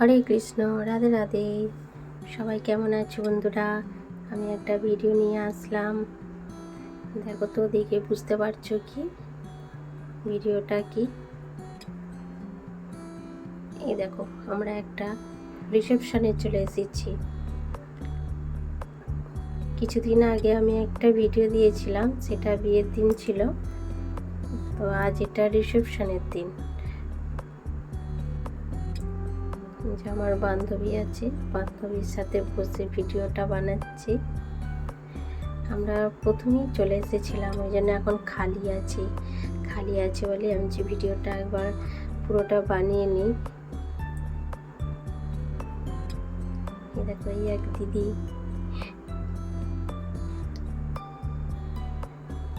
হরে কৃষ্ণ, রাধে রাধে। সবাই কেমন আছো বন্ধুরা? আমি একটা ভিডিও নিয়ে আসলাম। দেখো তো, দেখে বুঝতে পারছ কি? ভিডিওটা কি? এই দেখো, আমরা একটা রিসেপশনে চলে এসেছি। কিছুদিন আগে আমি একটা ভিডিও দিয়েছিলাম, সেটা বিয়ের দিন ছিল। তো আজ এটা রিসেপশনের দিন। যে আমার বান্ধবী আছে, বান্ধবীর সাথে বসে ভিডিওটা বানাচ্ছি। আমরা প্রথমেই চলে এসেছিলাম, ওই জন্য এখন খালি আছি। খালি আছে বলে আমি যে ভিডিওটা একবার পুরোটা বানিয়ে নিই। দেখো, এই এক দিদি।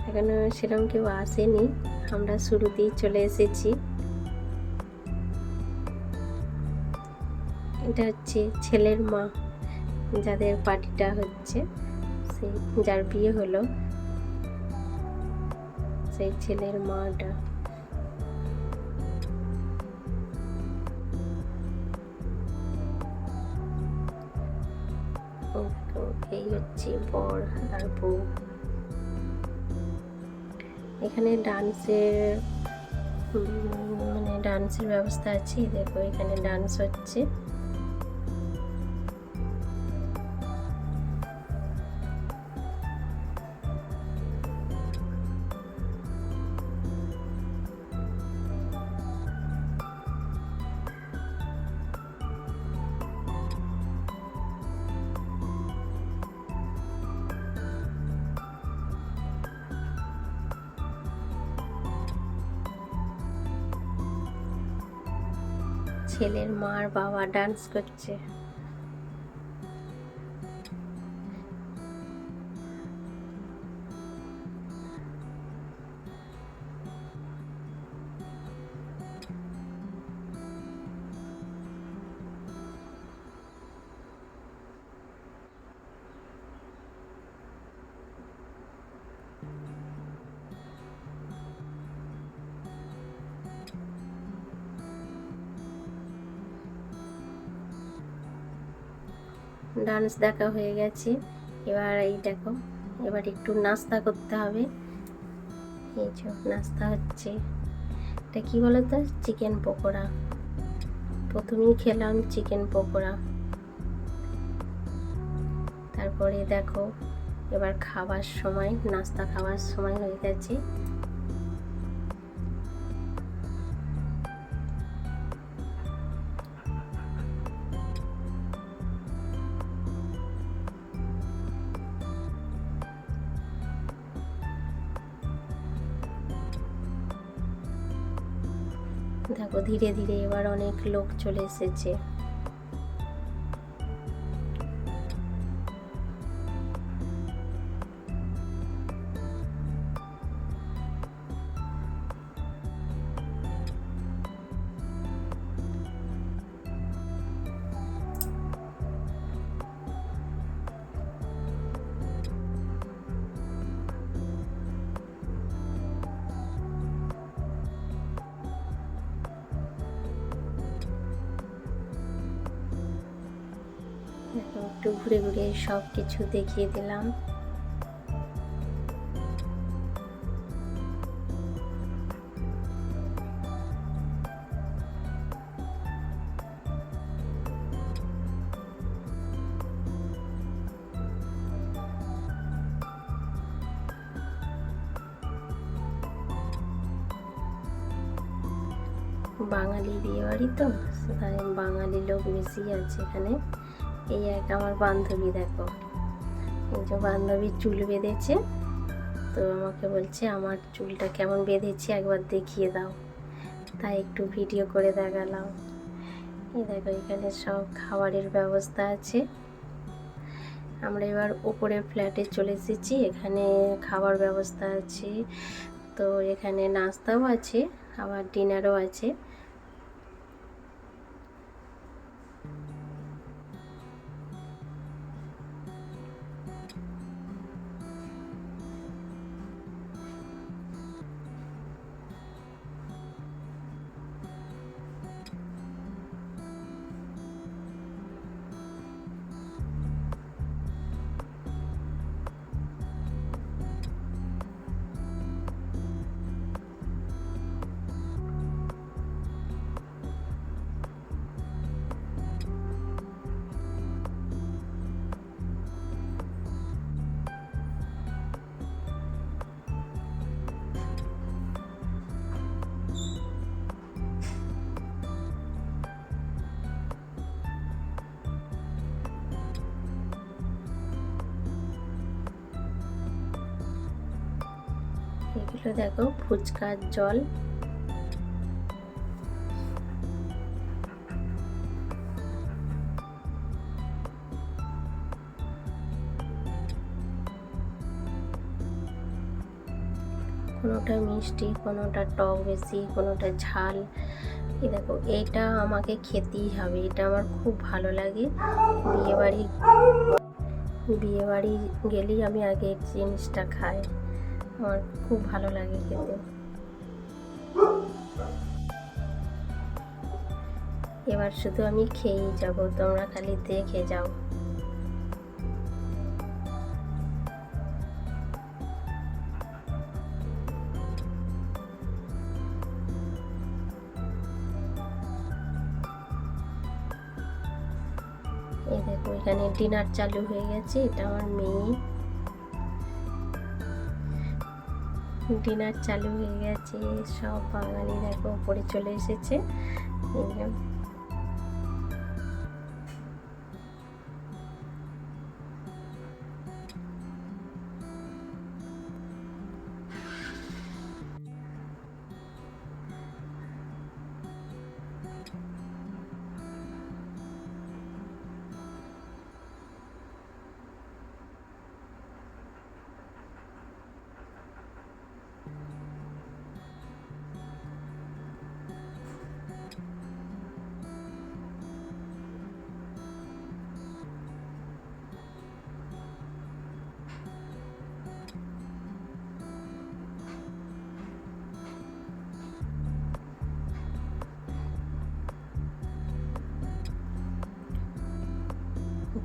এখনও সেরকম কেউ আসেনি, আমরা শুরুতেই চলে এসেছি। এটা হচ্ছে ছেলের মা, যাদের পার্টিটা হচ্ছে সেই যার বিয়ে হলো সেই ছেলের মাটা। এই হচ্ছে বর আর বউ। এখানে ডান্সের মানে ডান্সের ব্যবস্থা আছে, দেখো এখানে ডান্স হচ্ছে। ছেলের মার বাবা ডান্স করছে। ডান্স দেখা হয়ে গেছে। এবার এই দেখো, এবার একটু নাস্তা করতে হবে। এই যে নাস্তা হচ্ছে। এটা কি বলো তো চিকেন পকোড়া। প্রথমেই খেলাম চিকেন পকোড়া। তারপরে দেখো, এবার খাবার সময়, নাস্তা খাওয়ার সময় হয়ে গেছে। ধীরে ধীরে এবার অনেক লোক চলে এসেছে। একটু ঘুরে ঘুরে সব কিছু দেখিয়ে দিলাম। বাঙালি বিয়ে বাড়ি তো বাঙালি লোক বেশি আছে এখানে। এই এক আমার বান্ধবী, দেখো। এই যে বান্ধবীর চুল বেঁধেছে, তো আমাকে বলছে, আমার চুলটা কেমন বেঁধেছি একবার দেখিয়ে দাও। তাই একটু ভিডিও করে দেখালাম। এই দেখো, এখানে সব খাবারের ব্যবস্থা আছে। আমরা এবার উপরের ফ্ল্যাটে চলে এসেছি, এখানে খাবার ব্যবস্থা আছে। তো এখানে নাস্তাও আছে, আবার ডিনারও আছে। এগুলো দেখো ফুচকার জল। কোনোটা মিষ্টি, কোনোটা টক বেশি, কোনোটা ঝাল। এই দেখো, এটা আমাকে খেতেই হবে, এটা আমার খুব ভালো লাগে। বিয়েবাড়ি বিয়েবাড়ি গেলেই আমি আগে জিনিসটা খাই। আমার খুব ভালো লাগে খেতে। এবার শুধু আমি খেয়েই যাব, তোমরা খালি দেখে যাও। এই দেখো, এখানে ডিনার চালু হয়ে গেছে, এটা আমার মেয়ে। ডিনার চালু হয়ে গেছে। সব বাঙালি দেখো উপরে চলে এসেছে।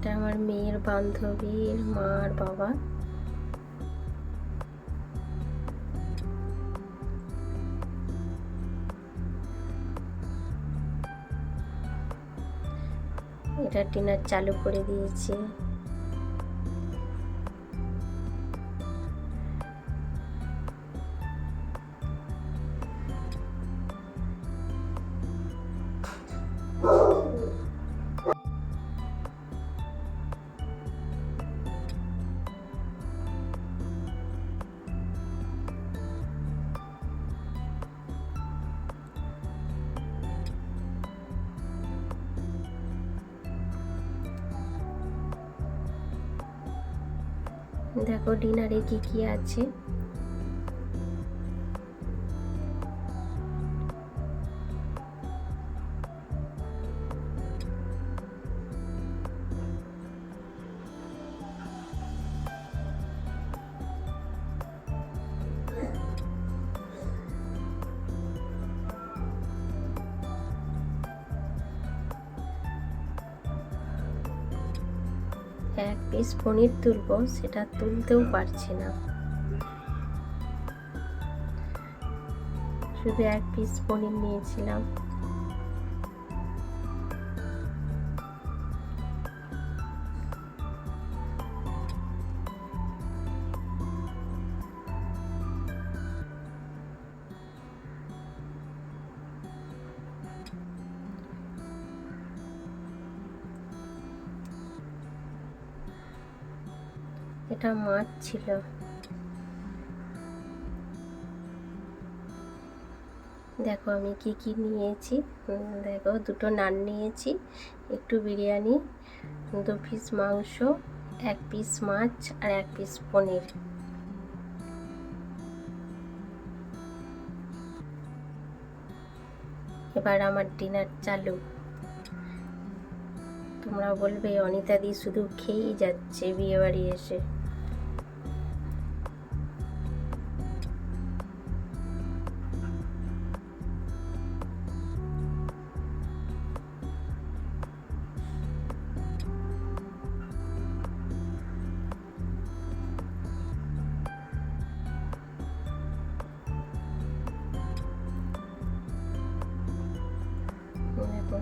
এটা আমার মেয়ের বান্ধবীর মা আর বাবা। এটা টিনার চালু করে দিয়েছে। দেখো ডিনারে কি কি আছে। এক পিস পনির তুলব সেটা তুলতেও পারছি না। শুধু এক পিস পনির নিয়েছিলাম। এটা মাছ ছিল। দেখো আমি কি কি নিয়েছি। দেখো দুটো নান নিয়েছি, একটু বিরিয়ানি, দু পিস মাংস, এক পিস মাছ আর এক পিস পনির। এবার আমার ডিনার চালু। তোমরা বলবে অনিতাদি শুধু খেয়েই যাচ্ছে বিয়ে বাড়ি এসে।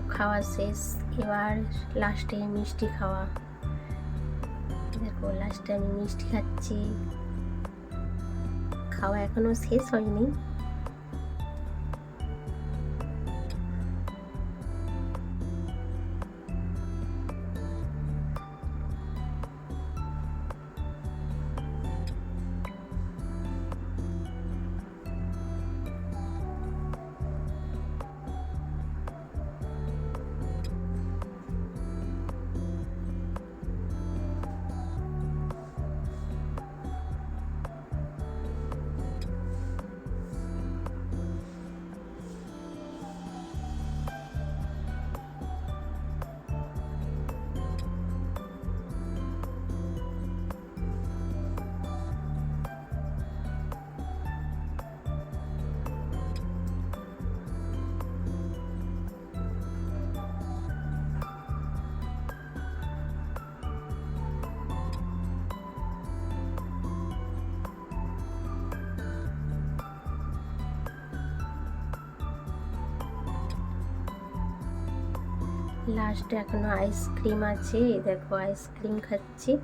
খাওয়া শেষ। এবার লাস্টে মিষ্টি খাওয়া। দেখো লাস্টে আমি মিষ্টি খাচ্ছি। খাওয়া এখনও শেষ হয়নি। লাস্টে এখনও আইসক্রিম আছে দেখো আইসক্রিম খাচ্ছি।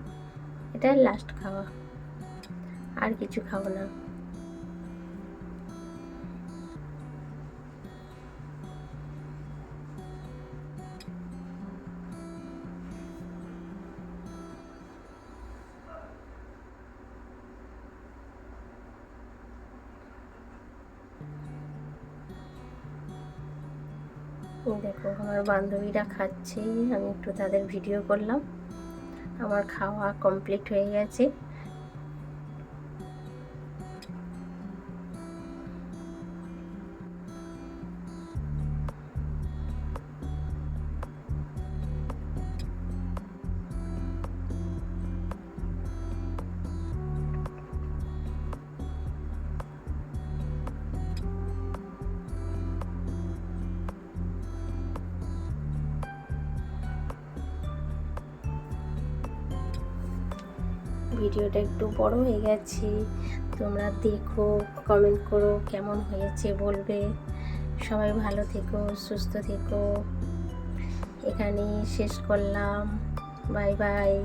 এটা লাস্ট খাওয়া। আর কিছু খাব না। দেখো আমার বান্ধবীরা খাচ্ছে। আমি একটু তাদের ভিডিও করলাম। আমার খাওয়া কমপ্লিট হয়ে গেছে। ভিডিওটা একটু বড় হয়ে গেছে। তোমরা দেখো কমেন্ট করো কেমন হয়েছে বলবে। সবাই ভালো থেকো, সুস্থ থেকো। এখানে শেষ করলাম। Bye bye